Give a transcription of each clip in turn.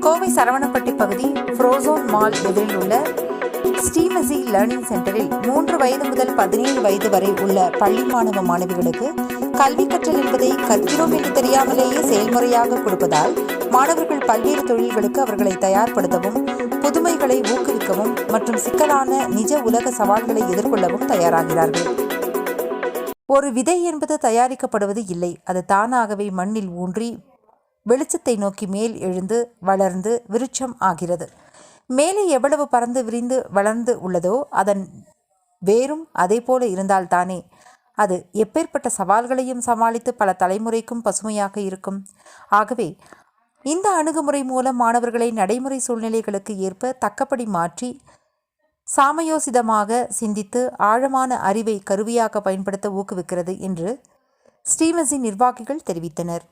கோவை சரவணப்பட்டி பகுதி ஃப்ரோசோன் மால் எதிரில் உள்ள ஸ்ரீமசி லேர்னிங் சென்டரில் மூன்று வயது முதல் பதினேழு வயது வரை உள்ள பள்ளி மாணவ மாணவிகளுக்கு கல்வி கற்றல் என்பதை கற்கிறோம் என்று தெரியாமலேயே செயல்முறையாக கொடுப்பதால் மாணவர்கள் பல்வேறு தொழில்களுக்கு அவர்களை தயார்படுத்தவும் புதுமைகளை ஊக்குவிக்கவும் மற்றும் சிக்கலான நிஜ உலக சவால்களை எதிர்கொள்ளவும் தயாராகிறார்கள். ஒரு விதை என்பது தயாரிக்கப்படுவது இல்லை அது தானாகவே மண்ணில் ஊன்றி வெளிச்சத்தை நோக்கி மேல் எழுந்து வளர்ந்து விருட்சம் ஆகிறது. மேலே எவ்வளவு பறந்து விரிந்து வளர்ந்து உள்ளதோ அதன் வேரும் அதே போல இருந்தால்தானே. அது எப்பேற்பட்ட சவால்களையும் சமாளித்து பல தலைமுறைக்கும் பசுமையாக இருக்கும். ஆகவே இந்த அணுகுமுறை மூலம் மாணவர்களை நடைமுறை சூழ்நிலைகளுக்கு ஏற்ப தக்கபடி மாற்றி சாமயோசிதமாக சிந்தித்து ஆழமான அறிவை கருவியாக பயன்படுத்த ஊக்குவிக்கிறது என்று ஸ்ரீமசி நிர்வாகிகள் தெரிவித்தனர்.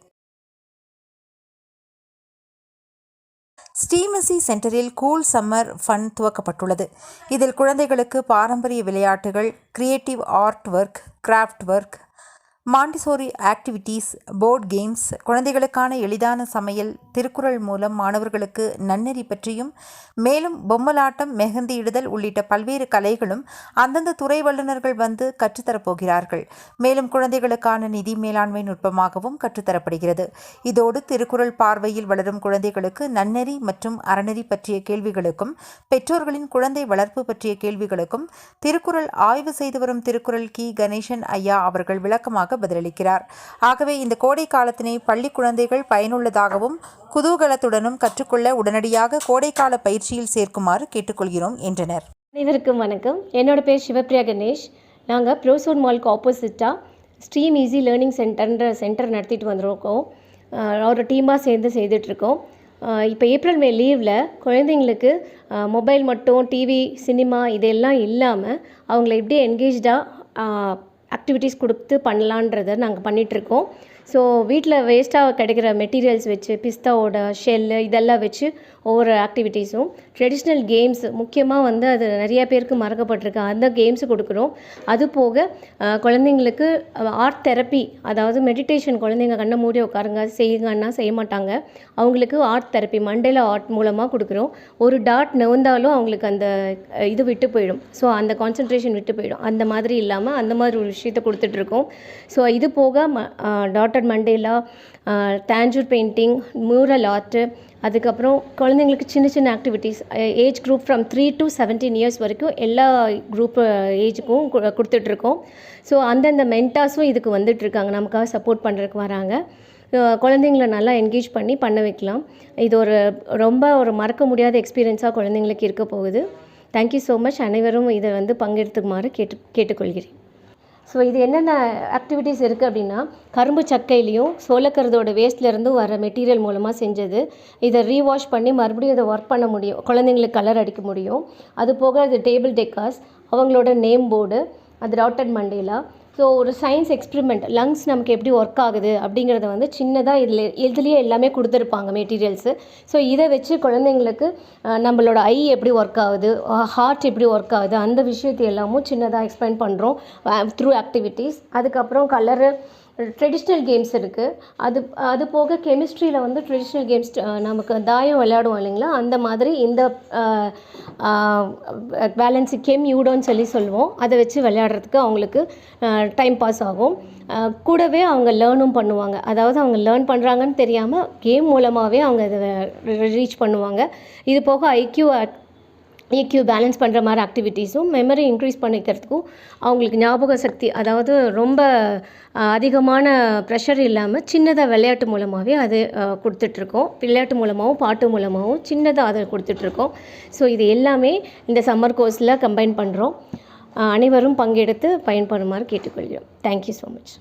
ஸ்டீமசி சென்டரில் கூல் சம்மர் ஃபன் துவக்கப்பட்டுள்ளது. இதில் குழந்தைகளுக்கு பாரம்பரிய விளையாட்டுகள் creative art work craft work Montessori activities board games குழந்தைகளுக்கான எளிதான சமையல் திருக்குறள் மூலம் மாணவர்களுக்கு நன்னெறி பற்றியும் மேலும் பொம்மலாட்டம் மெஹந்தி இடுதல் உள்ளிட்ட பல்வேறு கலைகளும் அந்தந்த துறை வல்லுநர்கள் வந்து கற்றுத்தரப்போகிறார்கள் மேலும் குழந்தைகளுக்கான நிதி மேலாண்மை நுட்பமாகவும் கற்றுத்தரப்படுகிறது. இதோடு திருக்குறள் பார்வையில் வளரும் குழந்தைகளுக்கு நன்னெறி மற்றும் அறநெறி பற்றிய கேள்விகளுக்கும் பெற்றோர்களின் குழந்தை வளர்ப்பு பற்றிய கேள்விகளுக்கும் திருக்குறள் ஆய்வு செய்து வரும் திருக்குறள் கி. கணேசன் ஐயா அவர்கள் விளக்கமாக பதிலளிக்கிறார். ஆகவே இந்த கோடை காலத்தினை பள்ளி குழந்தைகள் பயனுள்ளதாகவும் குதூகலத்துடனும் கற்றுக்கொள்ள உடனடியாக கோடைக்கால பயிற்சியில் சேர்க்குமாறு கேட்டுக்கொள்கிறோம் என்றனர். அனைவருக்கும் வணக்கம். என்னோட பேர் சிவப்ரியா கணேஷ். நாங்கள் ப்ரோசோன் மால்க்கு ஆப்போசிட்டாக ஸ்ட்ரீம் ஈஸி லேர்னிங் சென்டர்ன்ற சென்டர் நடத்திட்டு வந்திருக்கோம். ஒரு டீமாக சேர்ந்து செய்துட்ருக்கோம். இப்போ ஏப்ரல் மே லீவில் குழந்தைங்களுக்கு மொபைல் மட்டும் டிவி சினிமா இதெல்லாம் இல்லாமல் அவங்கள எப்படி என்கேஜாக ஆக்டிவிட்டீஸ் கொடுத்து பண்ணலான்றதை நாங்கள் பண்ணிகிட்ருக்கோம் ஸோ வீட்டில் வேஸ்ட்டாக கிடைக்கிற மெட்டீரியல்ஸ் வச்சு பிஸ்தாவோட ஷெல்லு இதெல்லாம் வச்சு ஒவ்வொரு ஆக்டிவிட்டீஸும் ட்ரெடிஷ்னல் கேம்ஸ் முக்கியமாக வந்து அது நிறைய பேருக்கு மறக்கப்பட்டிருக்கு. அந்த கேம்ஸ் கொடுக்குறோம். அது போக குழந்தைங்களுக்கு ஆர்ட் தெரப்பி அதாவது மெடிடேஷன் குழந்தைங்க கண்ணை மூடி உட்காருங்க. செய்யுங்கன்னா செய்ய மாட்டாங்க. அவங்களுக்கு ஆர்ட் தெரப்பி மண்டேல ஆர்ட் மூலமாக கொடுக்குறோம். ஒரு டாட் நவுந்தாலும் அவங்களுக்கு அந்த இது விட்டு போயிடும். ஸோ அந்த கான்சன்ட்ரேஷன் விட்டு போயிடும். அந்த மாதிரி இல்லாமல் அந்த மாதிரி ஒரு விஷயத்தை கொடுத்துட்ருக்கோம் ஸோ இது போக ம dotted mandala Tanjore painting mural art அதுக்கப்புறம் குழந்தைங்களுக்கு சின்ன சின்ன activities age group from three to seventeen years வரைக்கும் எல்லா குரூப் ஏஜுக்கும் கொடுத்துட்ருக்கோம். ஸோ அந்தந்த மென்டாஸும் இதுக்கு வந்துட்டுருக்காங்க நமக்காக சப்போர்ட் பண்ணுறதுக்கு வராங்க. குழந்தைங்கள நல்லா என்கேஜ் பண்ணி பண்ண வைக்கலாம். இது ஒரு ரொம்ப ஒரு மறக்க முடியாத எக்ஸ்பீரியன்ஸாக குழந்தைங்களுக்கு இருக்க போகுது. தேங்க்யூ ஸோ மச் அனைவரும் இதை வந்து பங்கெடுத்துக்குமாறு கேட்டு கேட்டுக்கொள்கிறேன். ஸோ இது என்னென்ன ஆக்டிவிட்டீஸ் இருக்குது அப்படின்னா கரும்பு சக்கையிலையும் சோளக்கருதோட வேஸ்ட்லேருந்தும் வர மெட்டீரியல் மூலமாக செஞ்சது. இதை ரீவாஷ் பண்ணி மறுபடியும் இதை ஒர்க் பண்ண முடியும். குழந்தைங்களுக்கு கலர் அடிக்க முடியும். அது போக அது டேபிள் டெக்காஸ் அவங்களோட நேம் போர்டு அது டாட்டட் மண்டேலா ஸோ ஒரு சயின்ஸ் எக்ஸ்பிரிமெண்ட் லங்ஸ் நமக்கு எப்படி ஒர்க் ஆகுது அப்படிங்கிறத வந்து சின்னதாக இதில் இதுலேயே எல்லாமே கொடுத்துருப்பாங்க மெட்டீரியல்ஸு ஸோ இதை வச்சு குழந்தைங்களுக்கு நம்மளோட ஐ எப்படி ஒர்க் ஆகுது ஹார்ட் எப்படி ஒர்க் ஆகுது அந்த விஷயத்தை எல்லாமும் சின்னதாக எக்ஸ்பிளைன் பண்ணுறோம் த்ரூ ஆக்டிவிட்டீஸ் அதுக்கப்புறம் கலரு ட்ரெடிஷ்னல் கேம்ஸ் இருக்குது அது அது போக கெமிஸ்ட்ரியில் வந்து ட்ரெடிஷ்னல் கேம்ஸ் நமக்கு தாயம் விளையாடுவோம் இல்லைங்களா? அந்த மாதிரி இந்த பேலன்ஸு கெம் யூடோன்னு சொல்லி சொல்லுவோம். அதை வச்சு விளையாடுறதுக்கு அவங்களுக்கு டைம் பாஸ் ஆகும். கூடவே அவங்க லேர்னும் பண்ணுவாங்க. அதாவது அவங்க லேர்ன் பண்ணுறாங்கன்னு தெரியாமல் கேம் மூலமாகவே அவங்க அதை ரீச் பண்ணுவாங்க. இது போக ஐக்யூ இக்யூ பேலன்ஸ் பண்ணுற மாதிரி ஆக்டிவிட்டீஸும் மெமரி இன்க்ரீஸ் பண்ணிக்கிறதுக்கும் அவங்களுக்கு ஞாபக சக்தி அதாவது ரொம்ப அதிகமான ப்ரெஷர் இல்லாமல் சின்னதாக விளையாட்டு மூலமாகவே அது கொடுத்துட்ருக்கோம். விளையாட்டு மூலமாகவும் பாட்டு மூலமாகவும் சின்னதாக அதை கொடுத்துட்ருக்கோம். ஸோ இது எல்லாமே இந்த சம்மர் கோர்ஸில் கம்பைன் பண்ணுறோம் அனைவரும் பங்கெடுத்து பயன்படுமாறு கேட்டுக்கொள்கிறோம். Thank you so much